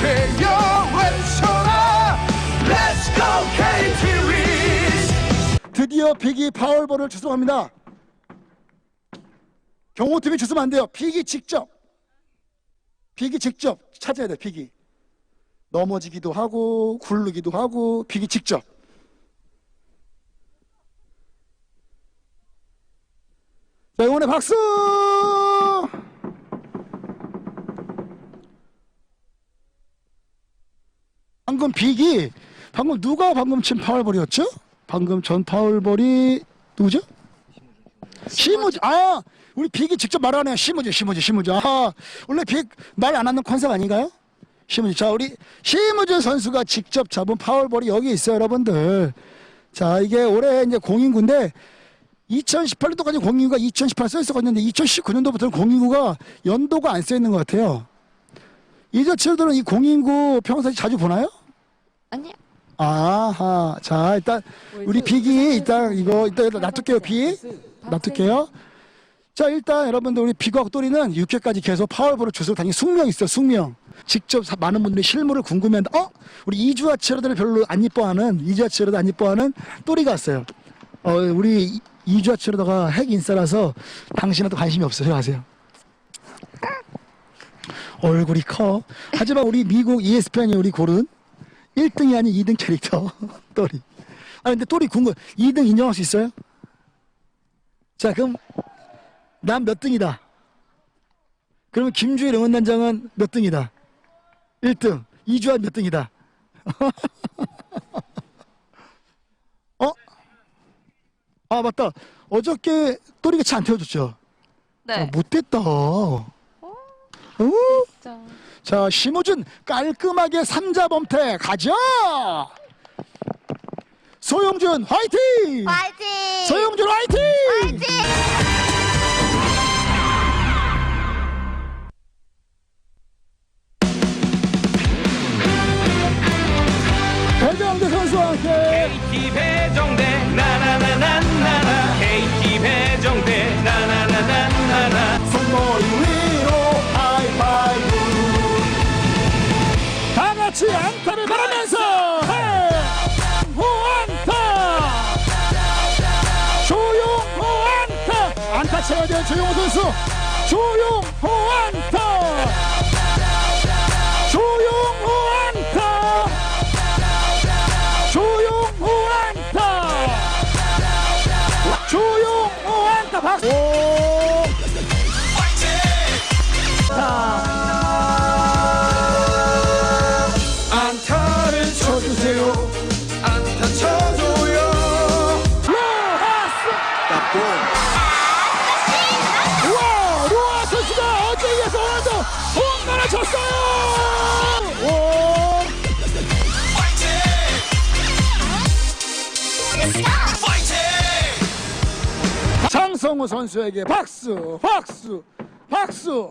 되어 외쳐라. Let's go KTVs 드디어 빅이 파울볼을 주송합니다. 경호팀이 주소면 안 돼요. 빅이 직접. 빅이 직접 찾아야 돼 빅이. 넘어지기도 하고 굴르기도 하고 빅이 직접. 자 응원의 박수! 방금 빅이 방금 누가 방금 친 파울볼이었죠? 방금 전 파울볼이 누구죠? 시무지. 아, 우리 빅이 직접 말하네요. 시무지, 시무지, 시무지. 아, 원래 빅 말 안 하는 컨셉 아닌가요? 시무지. 자, 우리 시무진 선수가 직접 잡은 파울볼이 여기 있어요, 여러분들. 자, 이게 올해 이제 공인구인데 2018년도까지 공인구가 2018 써 있었는데 2019년도부터는 공인구가 연도가 안 써 있는 것 같아요. 이저 친구들은 이 공인구 평소에 자주 보나요? 아니요. 아하. 자, 일단 우리 빅이 일단 이거 일단 놔둘게요, 빅. 놔둘게요. 자, 일단 여러분들 우리 빅과 또리는 6회까지 계속 파울볼을 주스로 다니는 숙명 있어요, 숙명. 직접 사- 많은 분들이 실물을 궁금해한다. 어? 우리 이주아 치어들을 별로 안 이뻐하는, 이주아 치어들 안 이뻐하는 또리가 왔어요. 어, 우리 이- 이주아 치어다가 핵 인싸라서 당신한테 관심이 없어요, 아세요? 얼굴이 커. 하지만 우리 미국 ESPN이 우리 고른 1등이 아닌 2등 캐릭터 또리. 아 근데 또리 궁금. 2등 인정할 수 있어요? 자 그럼 난 몇 등이다. 그러면 김주일 응원단장은 몇 등이다. 1등. 이주환 몇 등이다. 어? 아 맞다. 어저께 또리가 차안 태워줬죠. 네. 아, 못됐다. 어? 진짜. 자, 심우준 깔끔하게 삼자 범퇴 가자. 소영준 화이팅! 화이팅! 소영준 화이팅! 화이팅! 배정대 선수와 함께 KT 배 안타 안타 쳐야 돼 조용호 선수 조용호 안타! 조용호 안타! 조용호 안타! 조용호 안타! 박수 안타를 쳐주세요. 안타 쳐줘요. 로하스! 와 쳤어요 오 장성우 선수에게 박수 박수 박수